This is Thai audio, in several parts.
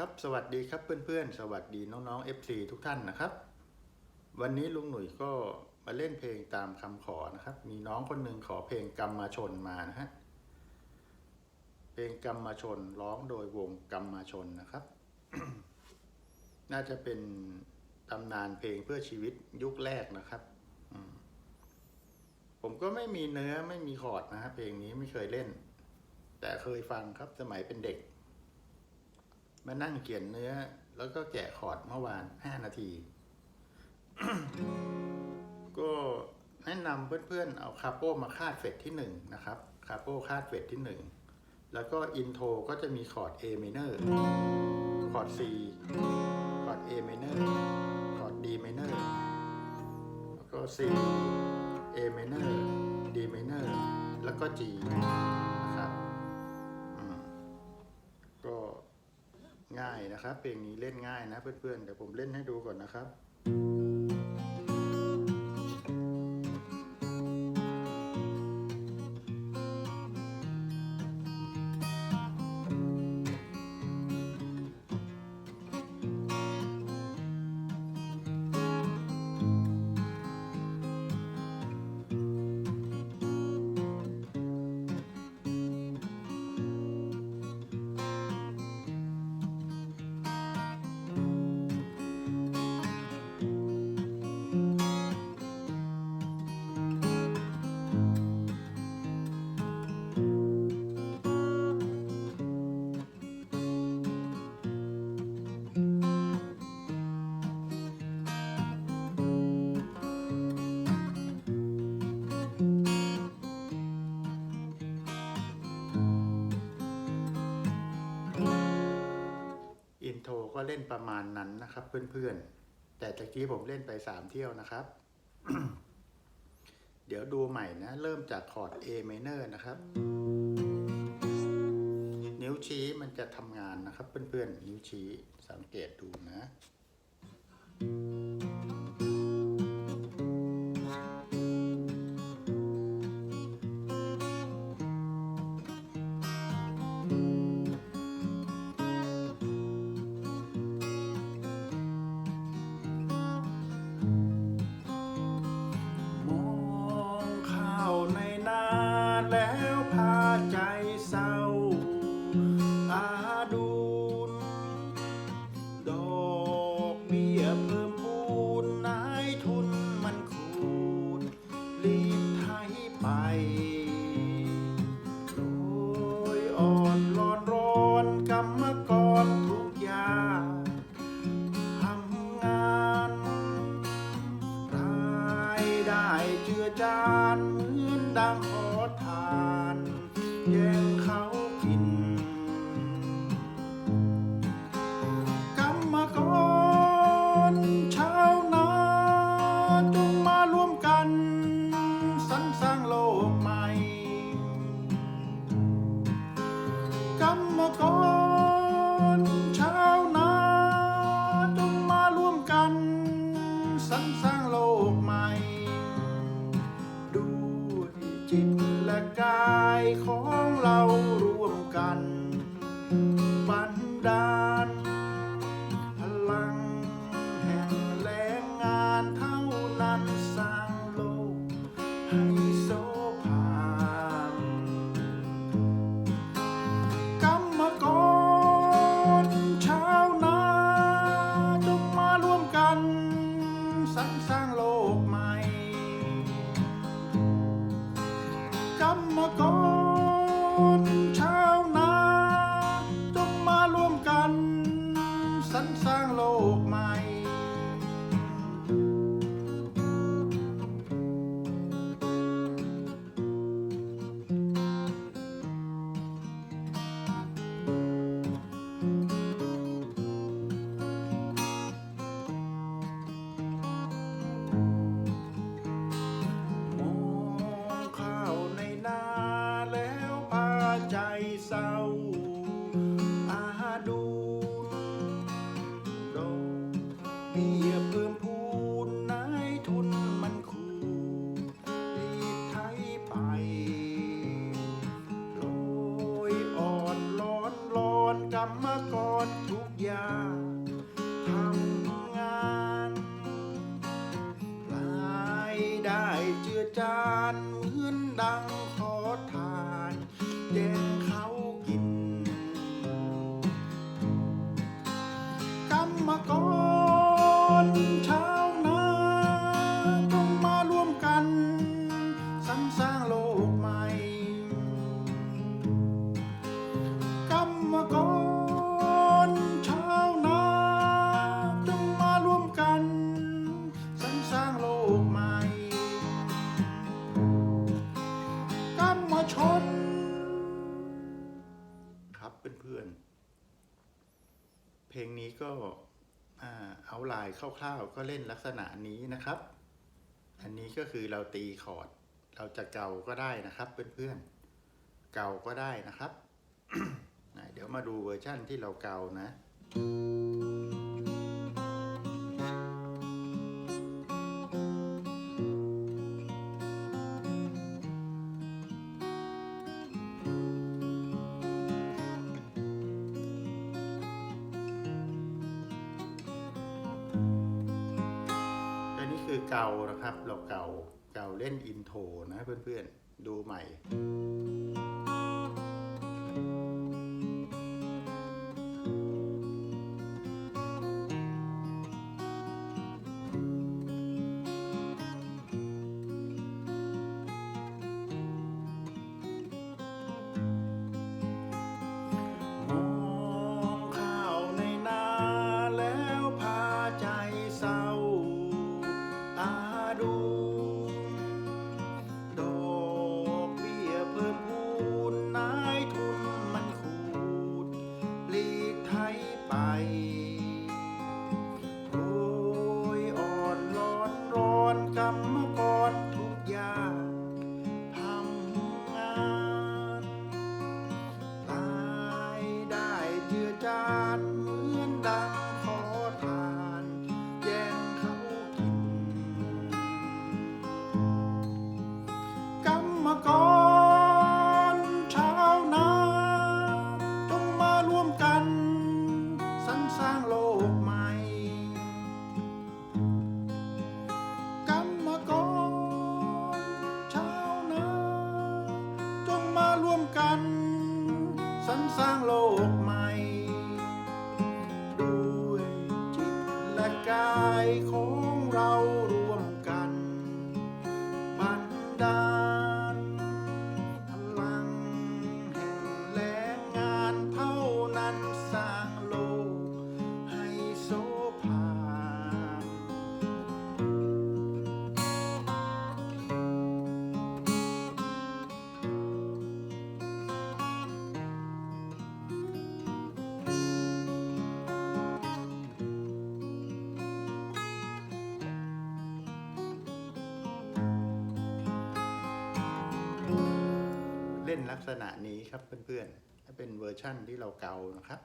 ครับสวัสดีครับเพื่อนๆ สวัสดีน้องๆ FC ทุกท่านนะครับ วันนี้ลุงหนุ่ยก็มาเล่นเพลงตามคำขอนะครับ มีน้องคนหนึ่งขอเพลงกรรมชนมานะฮะเพลงกรรมชนร้องโดยวงกรรมชนนะครับ น่าจะเป็นตำนานเพลงเพื่อชีวิตยุคแรกนะครับผมก็ไม่มีเนื้อไม่มีคอร์ดนะฮะเพลงนี้ไม่เคยเล่น แต่เคยฟังครับสมัยเป็นเด็ก มานั่งเขียนเนื้อ แล้วก็แกะคอร์ดเมื่อวาน 5 นาที ก็แนะนำเพื่อนๆ เอาคาโปมาคาดเฟดที่ 1 นะครับคาโปคาดเฟดที่ 1 แล้วก็อินโทรก็จะมีคอร์ด A minor คอร์ด C คอร์ด A minor คอร์ด D minor แล้วก็ C A minor D minor แล้วก็ G นะครับ เพลงนี้เล่นง่ายนะเพื่อนๆเดี๋ยวผมเล่นให้ดูก่อนนะครับ ก็เล่นประมาณนั้นนะครับ เพื่อนๆ แต่ตะกี้ผมเล่นไป 3 เที่ยวนะครับ เดี๋ยวดูใหม่นะ เริ่มจากคอร์ด A minor นะครับ นิ้วชี้มันจะทำงานนะครับ เพื่อนๆ นิ้วชี้สังเกตดูนะ ได้เจือจานเหมือนดังคอ มกรชาวนาจงมารวมกันสรรสร้างโลกใหม่ จานเหมือนดัง คร่าวๆก็เล่นลักษณะนี้นะครับ อันนี้ก็คือเราตีคอร์ด เราจะเกาก็ได้นะครับเพื่อนๆ เกาก็ได้นะครับ เดี๋ยวมาดูเวอร์ชั่นที่เราเกานะ เกานะครับ เราเกาเกาเล่นอินโทรนะเพื่อนๆ ดูใหม่ ของเรา ลักษณะนี้ครับเพื่อนๆถ้าเป็นเวอร์ชั่นที่เราเกานะครับ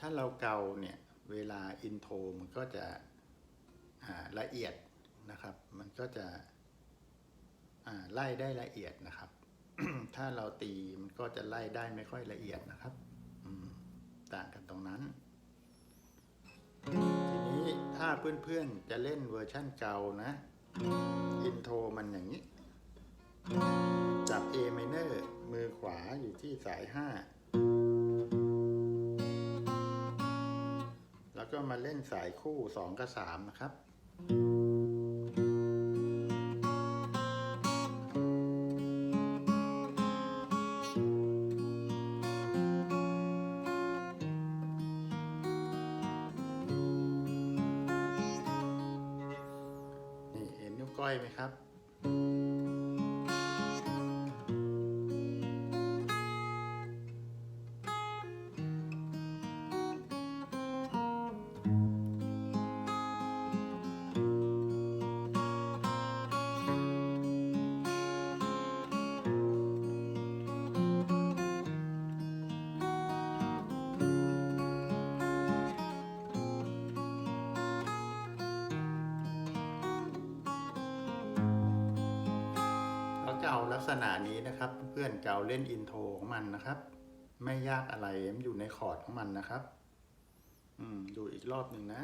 ถ้าเราเกาเนี่ยเวลาอินโทรมันก็จะละเอียดนะครับ มันก็จะไล่ได้ละเอียดนะครับ ถ้าเราตีมันก็จะไล่ได้ไม่ค่อยละเอียดนะครับต่างกันตรงนั้น ทีนี้ถ้าเพื่อนๆจะเล่นเวอร์ชั่นเก่านะ อินโทรมันอย่างนี้ จับ A minor มือขวาอยู่ที่สาย 5 แล้วก็มาเล่นสายคู่ 2 กับ 3 นะครับ นี่เห็นนิ้วก้อยไหมครับ ณะนี้นะครับ เพื่อนๆจะเอาเล่นอินโทรของมันนะครับ ไม่ยากอะไรมันอยู่ในคอร์ดของมันนะครับ อืมดูอีกรอบหนึ่งนะ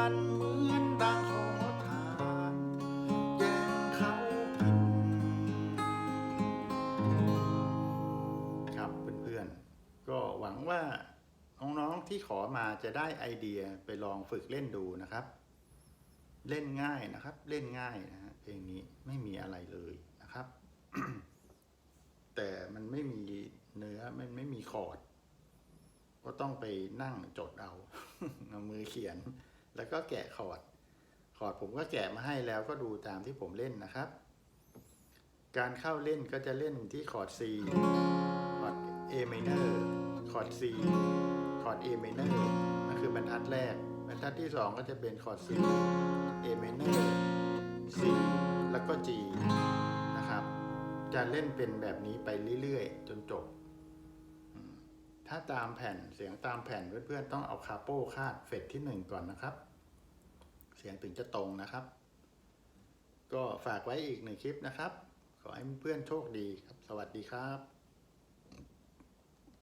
านเหมือนดังขอทานแย่งเขากิน ครับเพื่อนๆ ก็หวังว่าน้องๆที่ขอมาจะได้ไอเดียไปลองฝึกเล่นดูนะครับ เล่นง่ายนะครับ เล่นง่ายนะฮะเพลงนี้ไม่มีอะไรเลยนะครับ แต่มันไม่มีเนื้อมันไม่มีคอร์ดก็ต้องไปนั่งจดเอา เอามือเขียน แล้วก็แกะคอร์ดคอร์ดผมก็แกะมาให้แล้วก็ดูตามที่ผมเล่นนะครับ การเข้าเล่นก็จะเล่นที่คอร์ด C คอร์ด A minor คอร์ด C คอร์ด A minor นั่นคือบรรทัดแรก บรรทัดที่ 2 ก็จะเป็นคอร์ด C A minor C แล้วก็ G นะครับ จะเล่นเป็นแบบนี้ไปเรื่อยๆ จนจบ ถ้าตามแผ่นเสียงตามแผ่นเพื่อนๆต้องเอาคาโป้คาดเฟดที่หนึ่งก่อนนะครับ เสียงถึงจะตรงนะครับ ก็ฝากไว้อีกหนึ่งคลิปนะครับ ขอให้เพื่อนๆโชคดีครับ สวัสดีครับ